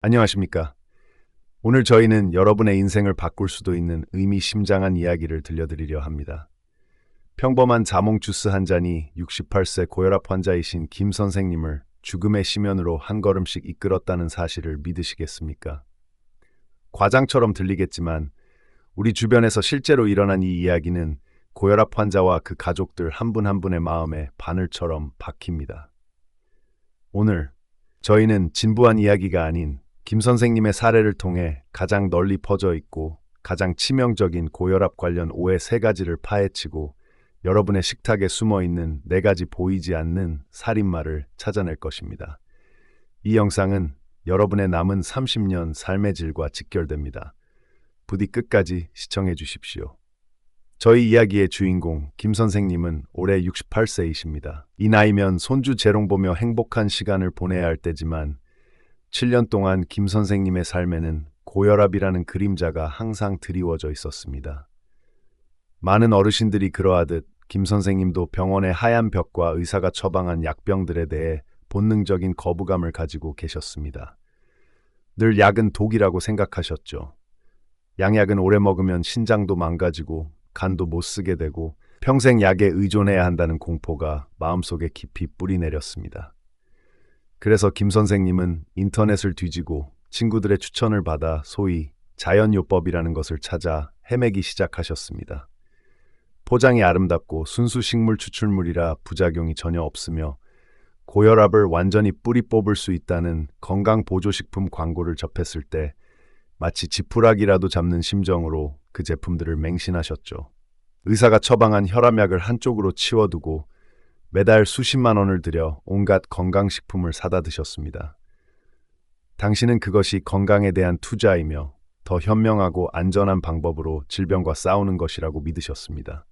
안녕하십니까. 오늘 저희는 여러분의 인생을 바꿀 수도 있는 의미심장한 이야기를 들려드리려 합니다. 평범한 자몽 주스 한 잔이 68세 고혈압 환자이신 김 선생님을 죽음의 심연으로 한 걸음씩 이끌었다는 사실을 믿으시겠습니까? 과장처럼 들리겠지만 우리 주변에서 실제로 일어난 이 이야기는 고혈압 환자와 그 가족들 한 분한 분의 마음에 바늘처럼 박힙니다. 오늘 저희는 진부한 이야기가 아닌 김 선생님의 사례를 통해 가장 널리 퍼져 있고 가장 치명적인 고혈압 관련 오해 세 가지를 파헤치고 여러분의 식탁에 숨어 있는 네 가지 보이지 않는 살인마를 찾아낼 것입니다. 이 영상은 여러분의 남은 30년 삶의 질과 직결됩니다. 부디 끝까지 시청해 주십시오. 저희 이야기의 주인공 김 선생님은 올해 68세이십니다. 이 나이면 손주 재롱 보며 행복한 시간을 보내야 할 때지만 7년 동안 김 선생님의 삶에는 고혈압이라는 그림자가 항상 드리워져 있었습니다. 많은 어르신들이 그러하듯 김 선생님도 병원의 하얀 벽과 의사가 처방한 약병들에 대해 본능적인 거부감을 가지고 계셨습니다. 늘 약은 독이라고 생각하셨죠. 양약은 오래 먹으면 신장도 망가지고 간도 못 쓰게 되고 평생 약에 의존해야 한다는 공포가 마음속에 깊이 뿌리 내렸습니다. 그래서 김 선생님은 인터넷을 뒤지고 친구들의 추천을 받아 소위 자연요법이라는 것을 찾아 헤매기 시작하셨습니다. 포장이 아름답고 순수 식물 추출물이라 부작용이 전혀 없으며 고혈압을 완전히 뿌리 뽑을 수 있다는 건강보조식품 광고를 접했을 때 마치 지푸라기라도 잡는 심정으로 그 제품들을 맹신하셨죠. 의사가 처방한 혈압약을 한쪽으로 치워두고 매달 수십만 원을 들여 온갖 건강식품을 사다 드셨습니다. 당신은 그것이 건강에 대한 투자이며 더 현명하고 안전한 방법으로 질병과 싸우는 것이라고 믿으셨습니다.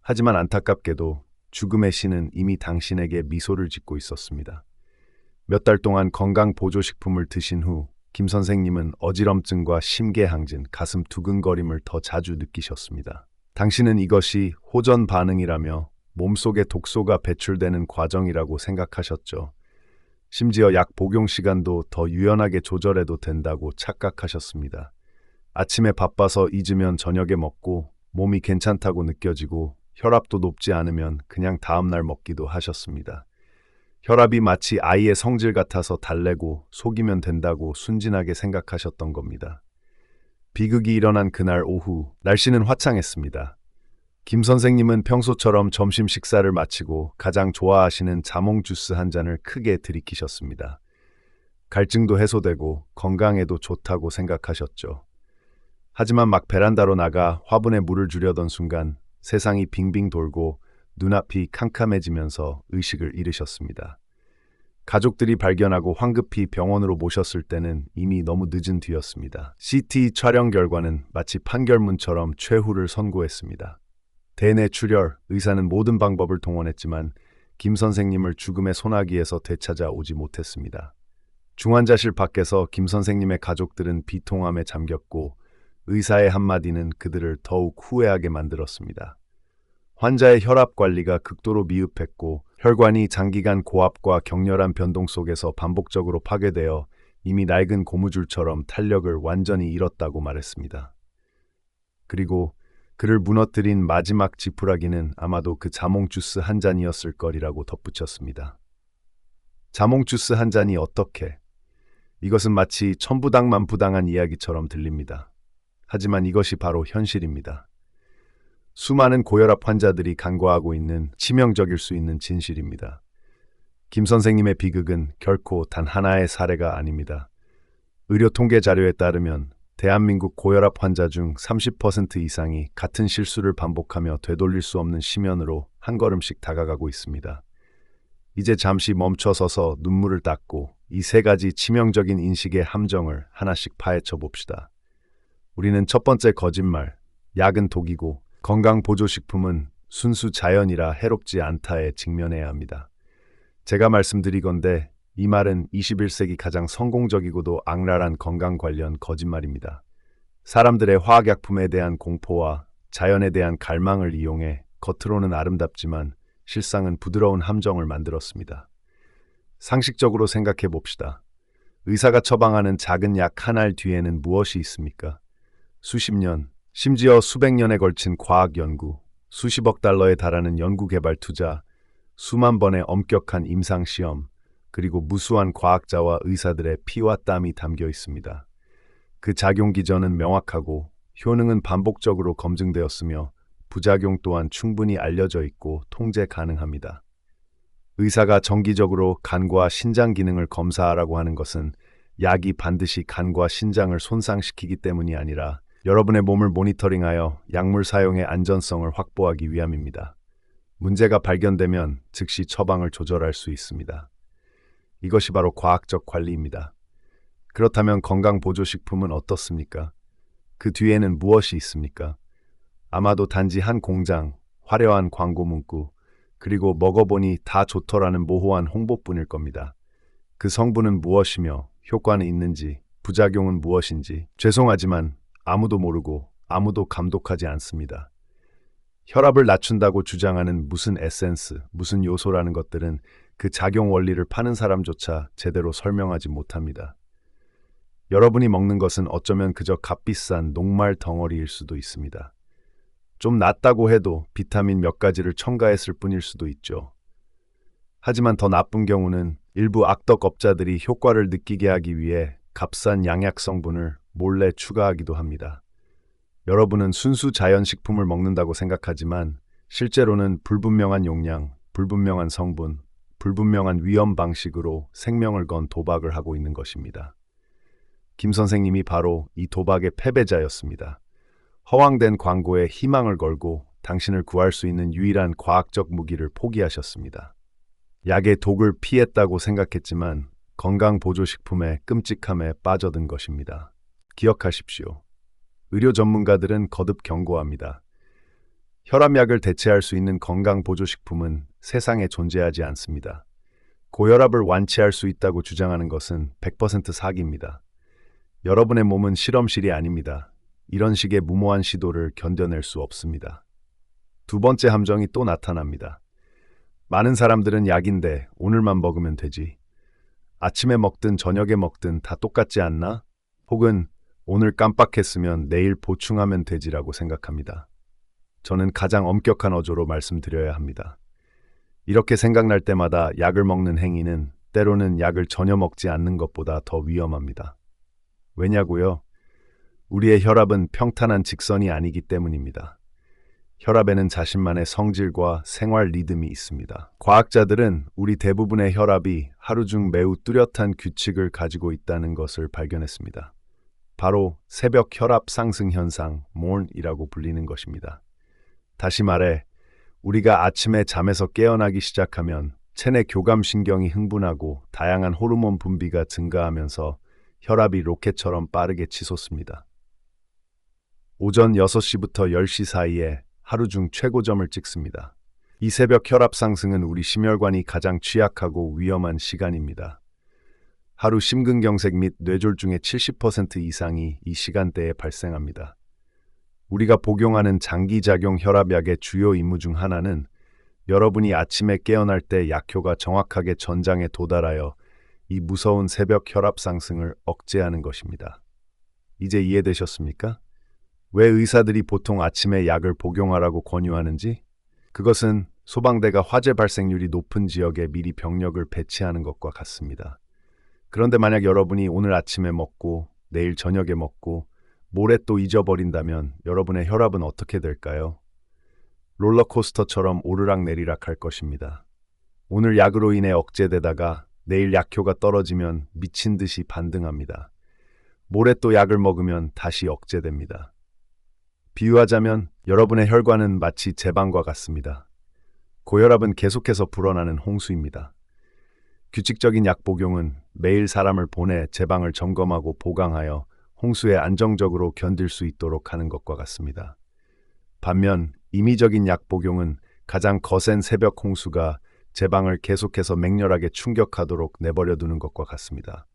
하지만 안타깝게도 죽음의 신은 이미 당신에게 미소를 짓고 있었습니다. 몇 달 동안 건강 보조식품을 드신 후 김 선생님은 어지럼증과 심계항진, 가슴 두근거림을 더 자주 느끼셨습니다. 당신은 이것이 호전 반응이라며 몸속에 독소가 배출되는 과정이라고 생각하셨죠. 심지어 약 복용 시간도 더 유연하게 조절해도 된다고 착각하셨습니다. 아침에 바빠서 잊으면 저녁에 먹고 몸이 괜찮다고 느껴지고 혈압도 높지 않으면 그냥 다음날 먹기도 하셨습니다. 혈압이 마치 아이의 성질 같아서 달래고 속이면 된다고 순진하게 생각하셨던 겁니다. 비극이 일어난 그날 오후 날씨는 화창했습니다. 김 선생님은 평소처럼 점심 식사를 마치고 가장 좋아하시는 자몽 주스 한 잔을 크게 들이키셨습니다. 갈증도 해소되고 건강에도 좋다고 생각하셨죠. 하지만 막 베란다로 나가 화분에 물을 주려던 순간 세상이 빙빙 돌고 눈앞이 캄캄해지면서 의식을 잃으셨습니다. 가족들이 발견하고 황급히 병원으로 모셨을 때는 이미 너무 늦은 뒤였습니다. CT 촬영 결과는 마치 판결문처럼 최후를 선고했습니다. 대뇌 출혈, 의사는 모든 방법을 동원했지만 김 선생님을 죽음의 소나기에서 되찾아 오지 못했습니다. 중환자실 밖에서 김 선생님의 가족들은 비통함에 잠겼고 의사의 한마디는 그들을 더욱 후회하게 만들었습니다. 환자의 혈압 관리가 극도로 미흡했고 혈관이 장기간 고압과 격렬한 변동 속에서 반복적으로 파괴되어 이미 낡은 고무줄처럼 탄력을 완전히 잃었다고 말했습니다. 그리고 그를 무너뜨린 마지막 지푸라기는 아마도 그 자몽 주스 한 잔이었을 거리라고 덧붙였습니다. 자몽 주스 한 잔이 어떻게? 이것은 마치 천부당만 부당한 이야기처럼 들립니다. 하지만 이것이 바로 현실입니다. 수많은 고혈압 환자들이 간과하고 있는 치명적일 수 있는 진실입니다. 김 선생님의 비극은 결코 단 하나의 사례가 아닙니다. 의료 통계 자료에 따르면 대한민국 고혈압 환자 중 30% 이상이 같은 실수를 반복하며 되돌릴 수 없는 심연으로 한 걸음씩 다가가고 있습니다. 이제 잠시 멈춰서서 눈물을 닦고 이 세 가지 치명적인 인식의 함정을 하나씩 파헤쳐 봅시다. 우리는 첫 번째 거짓말, 약은 독이고 건강보조식품은 순수 자연이라 해롭지 않다에 직면해야 합니다. 제가 말씀드리건대 이 말은 21세기 가장 성공적이고도 악랄한 건강 관련 거짓말입니다. 사람들의 화학약품에 대한 공포와 자연에 대한 갈망을 이용해 겉으로는 아름답지만 실상은 부드러운 함정을 만들었습니다. 상식적으로 생각해 봅시다. 의사가 처방하는 작은 약 한 알 뒤에는 무엇이 있습니까? 수십 년, 심지어 수백 년에 걸친 과학 연구, 수십억 달러에 달하는 연구 개발 투자, 수만 번의 엄격한 임상 시험, 그리고 무수한 과학자와 의사들의 피와 땀이 담겨 있습니다. 그 작용 기전은 명확하고 효능은 반복적으로 검증되었으며 부작용 또한 충분히 알려져 있고 통제 가능합니다. 의사가 정기적으로 간과 신장 기능을 검사하라고 하는 것은 약이 반드시 간과 신장을 손상시키기 때문이 아니라 여러분의 몸을 모니터링하여 약물 사용의 안전성을 확보하기 위함입니다. 문제가 발견되면 즉시 처방을 조절할 수 있습니다. 이것이 바로 과학적 관리입니다. 그렇다면 건강보조식품은 어떻습니까? 그 뒤에는 무엇이 있습니까? 아마도 단지 한 공장, 화려한 광고 문구, 그리고 먹어보니 다 좋더라는 모호한 홍보뿐일 겁니다. 그 성분은 무엇이며 효과는 있는지, 부작용은 무엇인지 죄송하지만 아무도 모르고 아무도 감독하지 않습니다. 혈압을 낮춘다고 주장하는 무슨 에센스, 무슨 요소라는 것들은 그 작용 원리를 파는 사람조차 제대로 설명하지 못합니다. 여러분이 먹는 것은 어쩌면 그저 값비싼 녹말 덩어리일 수도 있습니다. 좀 낫다고 해도 비타민 몇 가지를 첨가했을 뿐일 수도 있죠. 하지만 더 나쁜 경우는 일부 악덕업자들이 효과를 느끼게 하기 위해 값싼 양약 성분을 몰래 추가하기도 합니다. 여러분은 순수 자연식품을 먹는다고 생각하지만 실제로는 불분명한 용량, 불분명한 성분, 불분명한 위험 방식으로 생명을 건 도박을 하고 있는 것입니다. 김 선생님이 바로 이 도박의 패배자였습니다. 허황된 광고에 희망을 걸고 당신을 구할 수 있는 유일한 과학적 무기를 포기하셨습니다. 약의 독을 피했다고 생각했지만 건강보조식품의 끔찍함에 빠져든 것입니다. 기억하십시오. 의료 전문가들은 거듭 경고합니다. 혈압약을 대체할 수 있는 건강보조식품은 세상에 존재하지 않습니다. 고혈압을 완치할 수 있다고 주장하는 것은 100% 사기입니다. 여러분의 몸은 실험실이 아닙니다. 이런 식의 무모한 시도를 견뎌낼 수 없습니다. 두 번째 함정이 또 나타납니다. 많은 사람들은 약인데 오늘만 먹으면 되지. 아침에 먹든 저녁에 먹든 다 똑같지 않나? 혹은 오늘 깜빡했으면 내일 보충하면 되지라고 생각합니다. 저는 가장 엄격한 어조로 말씀드려야 합니다. 이렇게 생각날 때마다 약을 먹는 행위는 때로는 약을 전혀 먹지 않는 것보다 더 위험합니다. 왜냐고요? 우리의 혈압은 평탄한 직선이 아니기 때문입니다. 혈압에는 자신만의 성질과 생활 리듬이 있습니다. 과학자들은 우리 대부분의 혈압이 하루 중 매우 뚜렷한 규칙을 가지고 있다는 것을 발견했습니다. 바로 새벽 혈압 상승 현상, morn이라고 불리는 것입니다. 다시 말해, 우리가 아침에 잠에서 깨어나기 시작하면 체내 교감신경이 흥분하고 다양한 호르몬 분비가 증가하면서 혈압이 로켓처럼 빠르게 치솟습니다. 오전 6시부터 10시 사이에 하루 중 최고점을 찍습니다. 이 새벽 혈압 상승은 우리 심혈관이 가장 취약하고 위험한 시간입니다. 하루 심근경색 및 뇌졸중의 70% 이상이 이 시간대에 발생합니다. 우리가 복용하는 장기작용 혈압약의 주요 임무 중 하나는 여러분이 아침에 깨어날 때 약효가 정확하게 전장에 도달하여 이 무서운 새벽 혈압 상승을 억제하는 것입니다. 이제 이해되셨습니까? 왜 의사들이 보통 아침에 약을 복용하라고 권유하는지? 그것은 소방대가 화재 발생률이 높은 지역에 미리 병력을 배치하는 것과 같습니다. 그런데 만약 여러분이 오늘 아침에 먹고 내일 저녁에 먹고 모레 또 잊어버린다면 여러분의 혈압은 어떻게 될까요? 롤러코스터처럼 오르락 내리락 할 것입니다. 오늘 약으로 인해 억제되다가 내일 약효가 떨어지면 미친 듯이 반등합니다. 모레 또 약을 먹으면 다시 억제됩니다. 비유하자면 여러분의 혈관은 마치 제방과 같습니다. 고혈압은 계속해서 불어나는 홍수입니다. 규칙적인 약 복용은 매일 사람을 보내 제방을 점검하고 보강하여 홍수에 안정적으로 견딜 수 있도록 하는 것과 같습니다. 반면 임의적인 약 복용은 가장 거센 새벽 홍수가 제방을 계속해서 맹렬하게 충격하도록 내버려 두는 것과 같습니다.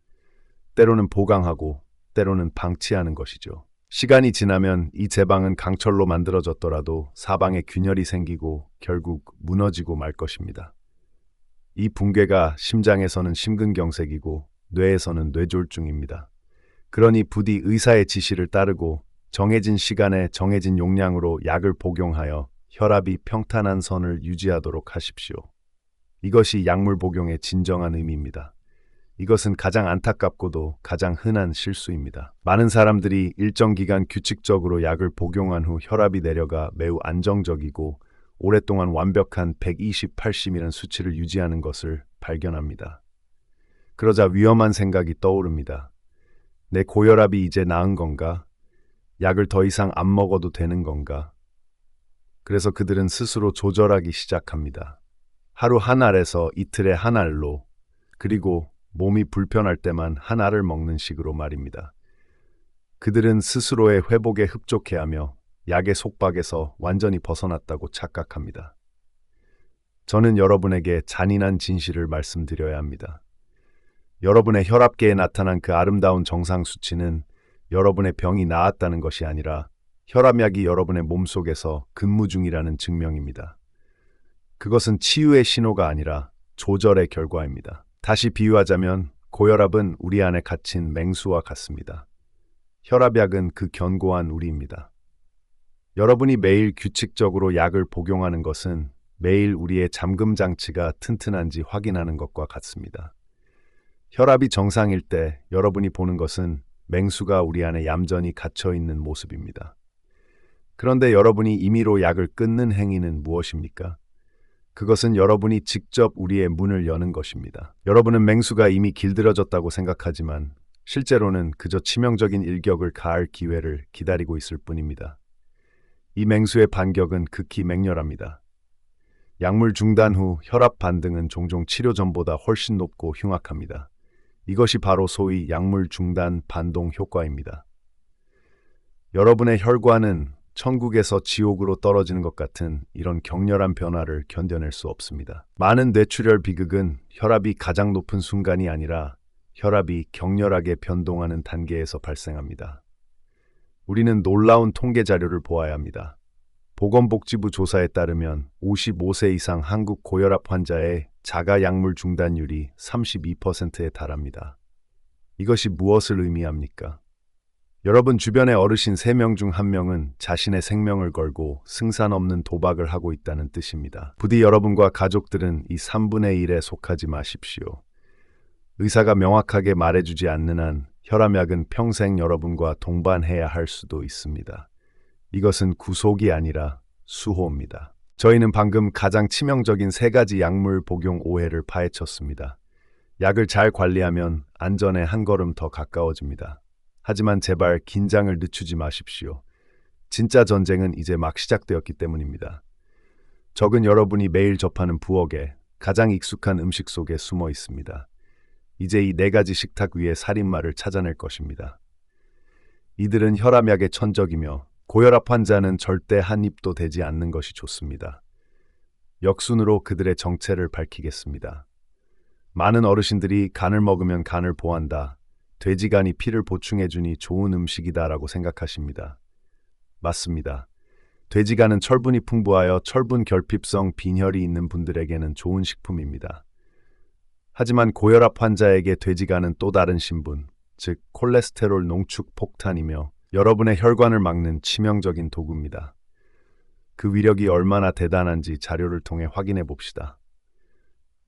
때로는 보강하고 때로는 방치하는 것이죠. 시간이 지나면 이 제방은 강철로 만들어졌더라도 사방에 균열이 생기고 결국 무너지고 말 것입니다. 이 붕괴가 심장에서는 심근경색이고 뇌에서는 뇌졸중입니다. 그러니 부디 의사의 지시를 따르고 정해진 시간에 정해진 용량으로 약을 복용하여 혈압이 평탄한 선을 유지하도록 하십시오. 이것이 약물 복용의 진정한 의미입니다. 이것은 가장 안타깝고도 가장 흔한 실수입니다. 많은 사람들이 일정 기간 규칙적으로 약을 복용한 후 혈압이 내려가 매우 안정적이고 오랫동안 완벽한 120, 80이라는 수치를 유지하는 것을 발견합니다. 그러자 위험한 생각이 떠오릅니다. 내 고혈압이 이제 나은 건가? 약을 더 이상 안 먹어도 되는 건가? 그래서 그들은 스스로 조절하기 시작합니다. 하루 한 알에서 이틀에 한 알로, 그리고 몸이 불편할 때만 한 알을 먹는 식으로 말입니다. 그들은 스스로의 회복에 흡족해하며 약의 속박에서 완전히 벗어났다고 착각합니다. 저는 여러분에게 잔인한 진실을 말씀드려야 합니다. 여러분의 혈압계에 나타난 그 아름다운 정상 수치는 여러분의 병이 나았다는 것이 아니라 혈압약이 여러분의 몸속에서 근무 중이라는 증명입니다. 그것은 치유의 신호가 아니라 조절의 결과입니다. 다시 비유하자면 고혈압은 우리 안에 갇힌 맹수와 같습니다. 혈압약은 그 견고한 우리입니다. 여러분이 매일 규칙적으로 약을 복용하는 것은 매일 우리의 잠금 장치가 튼튼한지 확인하는 것과 같습니다. 혈압이 정상일 때 여러분이 보는 것은 맹수가 우리 안에 얌전히 갇혀 있는 모습입니다. 그런데 여러분이 임의로 약을 끊는 행위는 무엇입니까? 그것은 여러분이 직접 우리의 문을 여는 것입니다. 여러분은 맹수가 이미 길들여졌다고 생각하지만 실제로는 그저 치명적인 일격을 가할 기회를 기다리고 있을 뿐입니다. 이 맹수의 반격은 극히 맹렬합니다. 약물 중단 후 혈압 반등은 종종 치료 전보다 훨씬 높고 흉악합니다. 이것이 바로 소위 약물 중단 반동 효과입니다. 여러분의 혈관은 천국에서 지옥으로 떨어지는 것 같은 이런 격렬한 변화를 견뎌낼 수 없습니다. 많은 뇌출혈 비극은 혈압이 가장 높은 순간이 아니라 혈압이 격렬하게 변동하는 단계에서 발생합니다. 우리는 놀라운 통계 자료를 보아야 합니다. 보건복지부 조사에 따르면 55세 이상 한국 고혈압 환자의 자가 약물 중단율이 32%에 달합니다. 이것이 무엇을 의미합니까? 여러분 주변의 어르신 3명 중 1명은 자신의 생명을 걸고 승산 없는 도박을 하고 있다는 뜻입니다. 부디 여러분과 가족들은 이 3분의 1에 속하지 마십시오. 의사가 명확하게 말해주지 않는 한 혈압약은 평생 여러분과 동반해야 할 수도 있습니다. 이것은 구속이 아니라 수호입니다. 저희는 방금 가장 치명적인 세 가지 약물 복용 오해를 파헤쳤습니다. 약을 잘 관리하면 안전에 한 걸음 더 가까워집니다. 하지만 제발 긴장을 늦추지 마십시오. 진짜 전쟁은 이제 막 시작되었기 때문입니다. 적은 여러분이 매일 접하는 부엌에 가장 익숙한 음식 속에 숨어 있습니다. 이제 이 네 가지 식탁 위에 살인마를 찾아낼 것입니다. 이들은 혈압약의 천적이며 고혈압 환자는 절대 한 입도 되지 않는 것이 좋습니다. 역순으로 그들의 정체를 밝히겠습니다. 많은 어르신들이 간을 먹으면 간을 보한다. 돼지간이 피를 보충해주니 좋은 음식이다라고 생각하십니다. 맞습니다. 돼지간은 철분이 풍부하여 철분 결핍성 빈혈이 있는 분들에게는 좋은 식품입니다. 하지만 고혈압 환자에게 돼지간은 또 다른 신분, 즉 콜레스테롤 농축 폭탄이며 여러분의 혈관을 막는 치명적인 도구입니다. 그 위력이 얼마나 대단한지 자료를 통해 확인해 봅시다.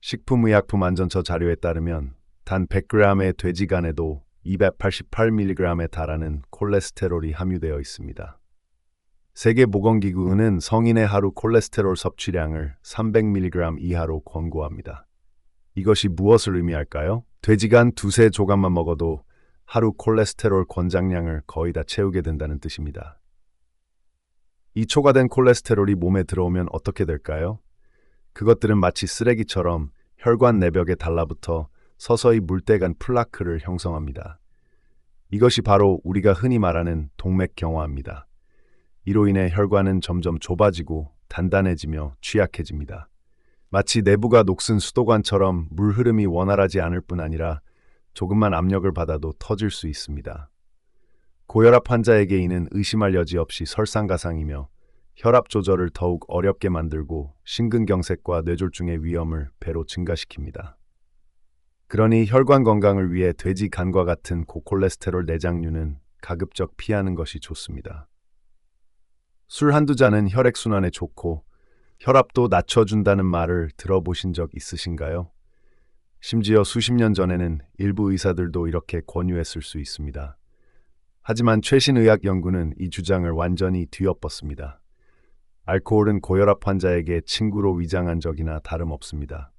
식품의약품안전처 자료에 따르면 단 100g의 돼지간에도 288mg에 달하는 콜레스테롤이 함유되어 있습니다. 세계보건기구는 성인의 하루 콜레스테롤 섭취량을 300mg 이하로 권고합니다. 이것이 무엇을 의미할까요? 돼지간 두세 조각만 먹어도 하루 콜레스테롤 권장량을 거의 다 채우게 된다는 뜻입니다. 이 초과된 콜레스테롤이 몸에 들어오면 어떻게 될까요? 그것들은 마치 쓰레기처럼 혈관 내벽에 달라붙어 서서히 물때간 플라크를 형성합니다. 이것이 바로 우리가 흔히 말하는 동맥경화입니다. 이로 인해 혈관은 점점 좁아지고 단단해지며 취약해집니다. 마치 내부가 녹슨 수도관처럼 물 흐름이 원활하지 않을 뿐 아니라 조금만 압력을 받아도 터질 수 있습니다. 고혈압 환자에게 이는 의심할 여지 없이 설상가상이며 혈압 조절을 더욱 어렵게 만들고 심근경색과 뇌졸중의 위험을 배로 증가시킵니다. 그러니 혈관 건강을 위해 돼지 간과 같은 고콜레스테롤 내장류는 가급적 피하는 것이 좋습니다. 술 한두 잔은 혈액순환에 좋고 혈압도 낮춰준다는 말을 들어보신 적 있으신가요? 심지어 수십 년 전에는 일부 의사들도 이렇게 권유했을 수 있습니다. 하지만 최신 의학 연구는 이 주장을 완전히 뒤엎었습니다. 알코올은 고혈압 환자에게 친구로 위장한 적이나 다름없습니다.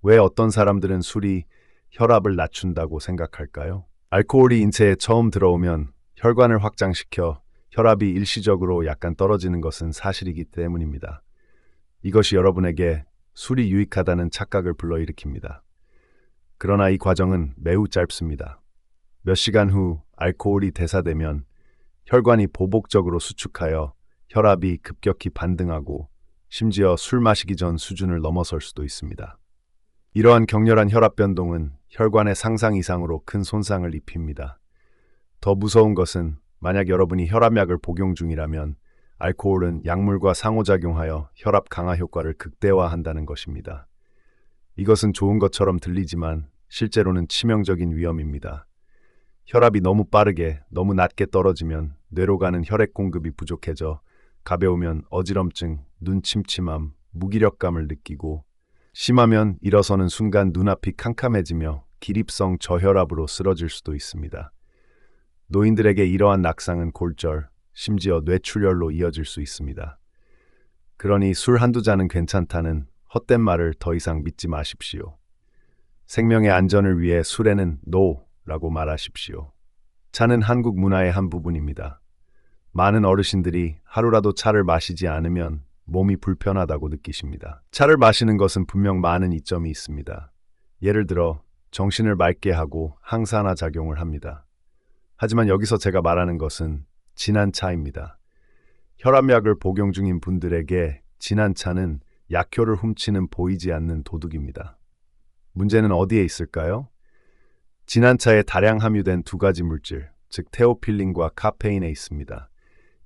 왜 어떤 사람들은 술이 혈압을 낮춘다고 생각할까요? 알코올이 인체에 처음 들어오면 혈관을 확장시켜 혈압이 일시적으로 약간 떨어지는 것은 사실이기 때문입니다. 이것이 여러분에게 술이 유익하다는 착각을 불러일으킵니다. 그러나 이 과정은 매우 짧습니다. 몇 시간 후 알코올이 대사되면 혈관이 보복적으로 수축하여 혈압이 급격히 반등하고 심지어 술 마시기 전 수준을 넘어설 수도 있습니다. 이러한 격렬한 혈압 변동은 혈관의 상상 이상으로 큰 손상을 입힙니다. 더 무서운 것은 만약 여러분이 혈압약을 복용 중이라면 알코올은 약물과 상호작용하여 혈압 강화 효과를 극대화한다는 것입니다. 이것은 좋은 것처럼 들리지만 실제로는 치명적인 위험입니다. 혈압이 너무 빠르게, 너무 낮게 떨어지면 뇌로 가는 혈액 공급이 부족해져 가벼우면 어지럼증, 눈 침침함, 무기력감을 느끼고 심하면 일어서는 순간 눈앞이 캄캄해지며 기립성 저혈압으로 쓰러질 수도 있습니다. 노인들에게 이러한 낙상은 골절, 심지어 뇌출혈로 이어질 수 있습니다. 그러니 술 한두 잔은 괜찮다는 헛된 말을 더 이상 믿지 마십시오. 생명의 안전을 위해 술에는 노라고 말하십시오. 차는 한국 문화의 한 부분입니다. 많은 어르신들이 하루라도 차를 마시지 않으면 몸이 불편하다고 느끼십니다. 차를 마시는 것은 분명 많은 이점이 있습니다. 예를 들어 정신을 맑게 하고 항산화 작용을 합니다. 하지만 여기서 제가 말하는 것은 진한 차입니다. 혈압약을 복용 중인 분들에게 진한 차는 약효를 훔치는 보이지 않는 도둑입니다. 문제는 어디에 있을까요? 진한 차에 다량 함유된 두 가지 물질, 즉 테오필린과 카페인에 있습니다.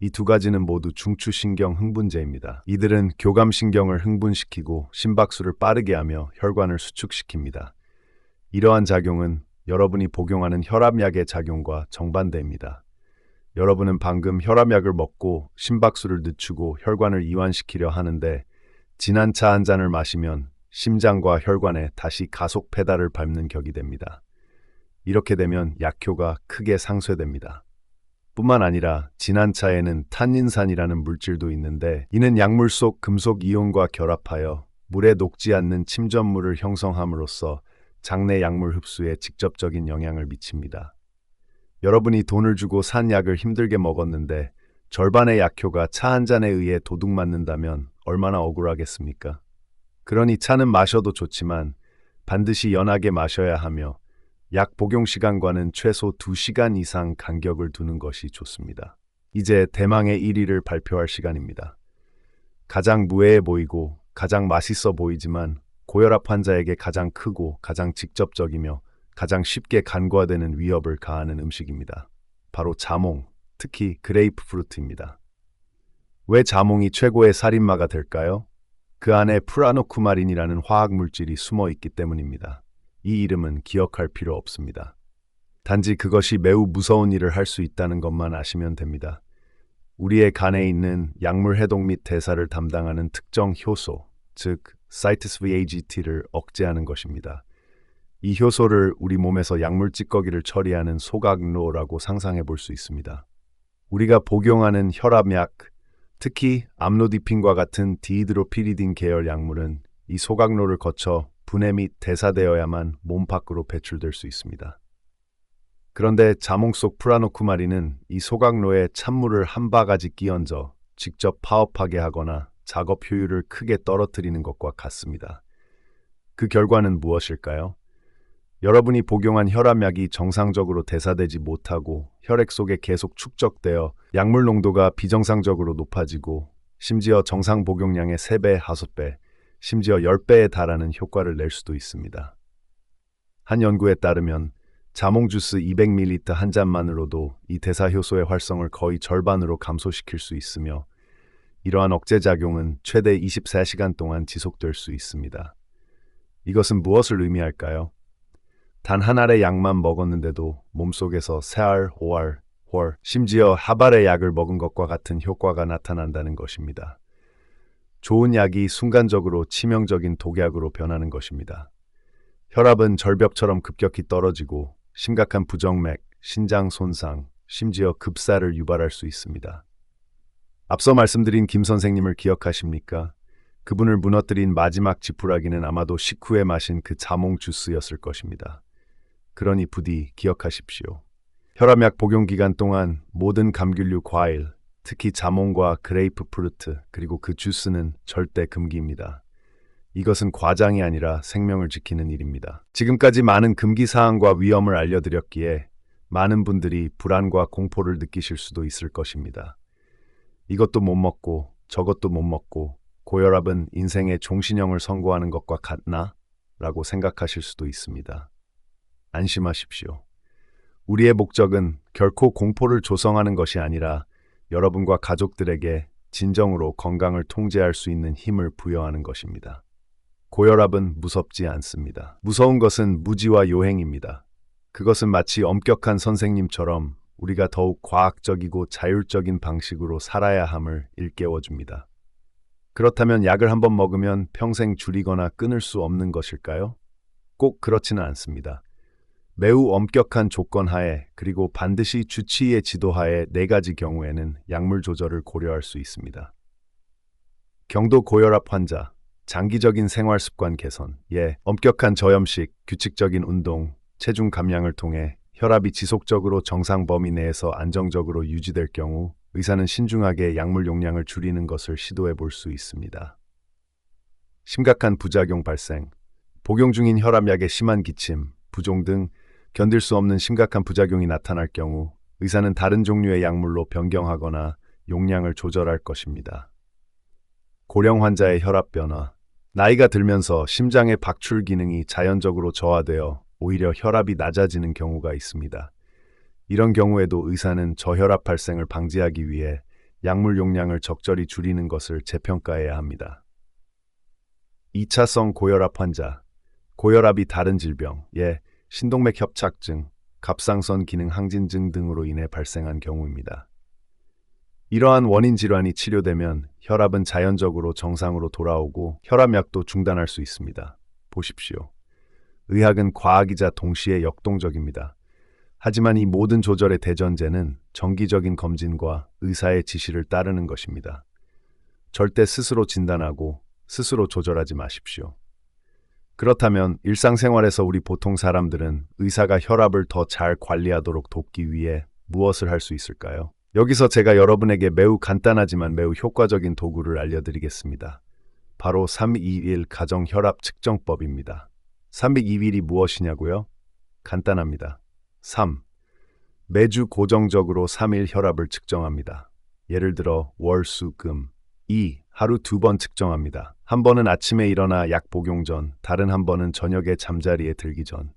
이 두 가지는 모두 중추신경 흥분제입니다. 이들은 교감신경을 흥분시키고 심박수를 빠르게 하며 혈관을 수축시킵니다. 이러한 작용은 여러분이 복용하는 혈압약의 작용과 정반대입니다. 여러분은 방금 혈압약을 먹고 심박수를 늦추고 혈관을 이완시키려 하는데 진한 차 한 잔을 마시면 심장과 혈관에 다시 가속 페달을 밟는 격이 됩니다. 이렇게 되면 약효가 크게 상쇄됩니다. 뿐만 아니라 진한 차에는 탄닌산이라는 물질도 있는데 이는 약물 속 금속 이온과 결합하여 물에 녹지 않는 침전물을 형성함으로써 장내 약물 흡수에 직접적인 영향을 미칩니다. 여러분이 돈을 주고 산 약을 힘들게 먹었는데 절반의 약효가 차 한 잔에 의해 도둑맞는다면 얼마나 억울하겠습니까? 그러니 차는 마셔도 좋지만 반드시 연하게 마셔야 하며 약 복용 시간과는 최소 2시간 이상 간격을 두는 것이 좋습니다. 이제 대망의 1위를 발표할 시간입니다. 가장 무해해 보이고 가장 맛있어 보이지만 고혈압 환자에게 가장 크고 가장 직접적이며 가장 쉽게 간과되는 위협을 가하는 음식입니다. 바로 자몽, 특히 그레이프 프루트입니다. 왜 자몽이 최고의 살인마가 될까요? 그 안에 프라노쿠마린이라는 화학 물질이 숨어 있기 때문입니다. 이 이름은 기억할 필요 없습니다. 단지 그것이 매우 무서운 일을 할 수 있다는 것만 아시면 됩니다. 우리의 간에 있는 약물 해독 및 대사를 담당하는 특정 효소, 즉 사이트스 VAGT를 억제하는 것입니다. 이 효소를 우리 몸에서 약물 찌꺼기를 처리하는 소각로라고 상상해 볼 수 있습니다. 우리가 복용하는 혈압약, 특히 암로디핀과 같은 디히드로피리딘 계열 약물은 이 소각로를 거쳐 분해 및 대사되어야만 몸 밖으로 배출될 수 있습니다. 그런데 자몽 속 프라노쿠마린은 이 소각로에 찬물을 한 바가지 끼얹어 직접 파업하게 하거나 작업 효율을 크게 떨어뜨리는 것과 같습니다. 그 결과는 무엇일까요? 여러분이 복용한 혈압약이 정상적으로 대사되지 못하고 혈액 속에 계속 축적되어 약물 농도가 비정상적으로 높아지고 심지어 정상 복용량의 3배, 5배, 심지어 10배에 달하는 효과를 낼 수도 있습니다. 한 연구에 따르면 자몽 주스 200ml 한 잔만으로도 이 대사 효소의 활성을 거의 절반으로 감소시킬 수 있으며 이러한 억제 작용은 최대 24시간 동안 지속될 수 있습니다. 이것은 무엇을 의미할까요? 단 한 알의 약만 먹었는데도 몸속에서 세 알, 오 알, 월, 심지어 하발의 약을 먹은 것과 같은 효과가 나타난다는 것입니다. 좋은 약이 순간적으로 치명적인 독약으로 변하는 것입니다. 혈압은 절벽처럼 급격히 떨어지고 심각한 부정맥, 신장 손상, 심지어 급사를 유발할 수 있습니다. 앞서 말씀드린 김 선생님을 기억하십니까? 그분을 무너뜨린 마지막 지푸라기는 아마도 식후에 마신 그 자몽 주스였을 것입니다. 그러니 부디 기억하십시오. 혈압약 복용 기간 동안 모든 감귤류 과일, 특히 자몽과 그레이프 프루트, 그리고 그 주스는 절대 금기입니다. 이것은 과장이 아니라 생명을 지키는 일입니다. 지금까지 많은 금기 사항과 위험을 알려드렸기에 많은 분들이 불안과 공포를 느끼실 수도 있을 것입니다. 이것도 못 먹고 저것도 못 먹고 고혈압은 인생의 종신형을 선고하는 것과 같나? 라고 생각하실 수도 있습니다. 안심하십시오. 우리의 목적은 결코 공포를 조성하는 것이 아니라 여러분과 가족들에게 진정으로 건강을 통제할 수 있는 힘을 부여하는 것입니다. 고혈압은 무섭지 않습니다. 무서운 것은 무지와 요행입니다. 그것은 마치 엄격한 선생님처럼 우리가 더욱 과학적이고 자율적인 방식으로 살아야 함을 일깨워 줍니다. 그렇다면 약을 한번 먹으면 평생 줄이거나 끊을 수 없는 것일까요? 꼭 그렇지는 않습니다. 매우 엄격한 조건 하에 그리고 반드시 주치의의 지도하에 네 가지 경우에는 약물 조절을 고려할 수 있습니다. 경도 고혈압 환자, 장기적인 생활 습관 개선, 예, 엄격한 저염식, 규칙적인 운동, 체중 감량을 통해 혈압이 지속적으로 정상 범위 내에서 안정적으로 유지될 경우 의사는 신중하게 약물 용량을 줄이는 것을 시도해 볼 수 있습니다. 심각한 부작용 발생, 복용 중인 혈압약의 심한 기침, 부종 등 견딜 수 없는 심각한 부작용이 나타날 경우 의사는 다른 종류의 약물로 변경하거나 용량을 조절할 것입니다. 고령 환자의 혈압 변화, 나이가 들면서 심장의 박출 기능이 자연적으로 저하되어 오히려 혈압이 낮아지는 경우가 있습니다. 이런 경우에도 의사는 저혈압 발생을 방지하기 위해 약물 용량을 적절히 줄이는 것을 재평가해야 합니다. 2차성 고혈압 환자, 고혈압이 다른 질병, 예, 신동맥 협착증, 갑상선 기능 항진증 등으로 인해 발생한 경우입니다. 이러한 원인 질환이 치료되면 혈압은 자연적으로 정상으로 돌아오고 혈압약도 중단할 수 있습니다. 보십시오. 의학은 과학이자 동시에 역동적입니다. 하지만 이 모든 조절의 대전제는 정기적인 검진과 의사의 지시를 따르는 것입니다. 절대 스스로 진단하고 스스로 조절하지 마십시오. 그렇다면 일상생활에서 우리 보통 사람들은 의사가 혈압을 더 잘 관리하도록 돕기 위해 무엇을 할 수 있을까요? 여기서 제가 여러분에게 매우 간단하지만 매우 효과적인 도구를 알려드리겠습니다. 바로 321 가정 혈압 측정법입니다. 321이 무엇이냐고요? 간단합니다. 3. 매주 고정적으로 3일 혈압을 측정합니다. 예를 들어 월, 수, 금. 2. 하루 두 번 측정합니다. 한 번은 아침에 일어나 약 복용 전, 다른 한 번은 저녁에 잠자리에 들기 전.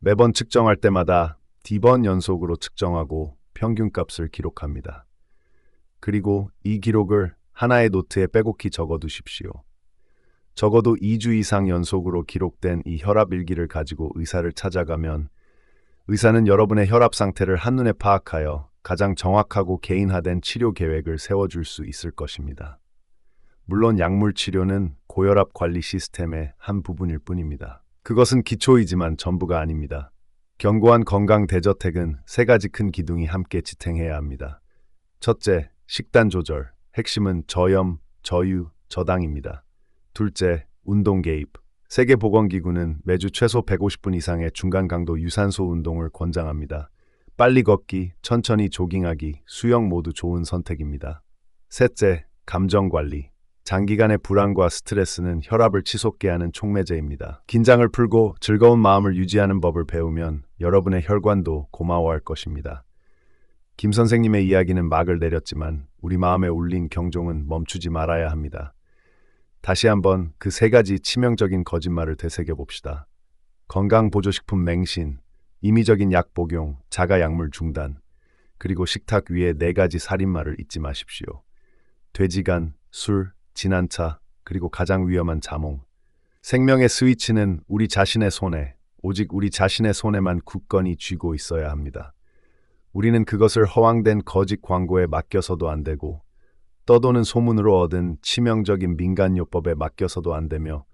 매번 측정할 때마다 D번 연속으로 측정하고 평균값을 기록합니다. 그리고 이 기록을 하나의 노트에 빼곡히 적어 두십시오. 적어도 2주 이상 연속으로 기록된 이 혈압 일기를 가지고 의사를 찾아가면 의사는 여러분의 혈압 상태를 한눈에 파악하여 가장 정확하고 개인화된 치료 계획을 세워줄 수 있을 것입니다. 물론 약물 치료는 고혈압 관리 시스템의 한 부분일 뿐입니다. 그것은 기초이지만 전부가 아닙니다. 견고한 건강 대저택은 세 가지 큰 기둥이 함께 지탱해야 합니다. 첫째, 식단 조절. 핵심은 저염, 저유, 저당입니다. 둘째, 운동 개입. 세계보건기구는 매주 최소 150분 이상의 중간 강도 유산소 운동을 권장합니다. 빨리 걷기, 천천히 조깅하기, 수영 모두 좋은 선택입니다. 셋째, 감정 관리. 장기간의 불안과 스트레스는 혈압을 치솟게 하는 촉매제입니다. 긴장을 풀고 즐거운 마음을 유지하는 법을 배우면 여러분의 혈관도 고마워할 것입니다. 김 선생님의 이야기는 막을 내렸지만 우리 마음에 울린 경종은 멈추지 말아야 합니다. 다시 한번 그 세 가지 치명적인 거짓말을 되새겨 봅시다. 건강보조식품 맹신, 임의적인 약 복용, 자가 약물 중단, 그리고 식탁 위에 네 가지 살인마를 잊지 마십시오. 돼지간, 술, 진한 차, 그리고 가장 위험한 자몽. 생명의 스위치는 우리 자신의 손에, 오직 우리 자신의 손에만 굳건히 쥐고 있어야 합니다. 우리는 그것을 허황된 거짓 광고에 맡겨서도 안 되고 떠도는 소문으로 얻은 치명적인 민간요법에 맡겨서도 안 되며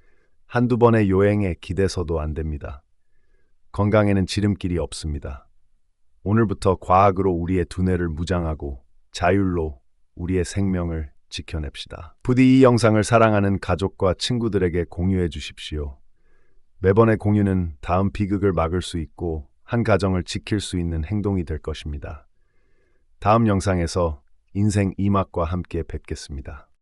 한두 번의 요행에 기대서도 안 됩니다. 건강에는 지름길이 없습니다. 오늘부터 과학으로 우리의 두뇌를 무장하고 자율로 우리의 생명을 지켜냅시다. 부디 이 영상을 사랑하는 가족과 친구들에게 공유해 주십시오. 매번의 공유는 다음 비극을 막을 수 있고 한 가정을 지킬 수 있는 행동이 될 것입니다. 다음 영상에서 인생 이막과 함께 뵙겠습니다.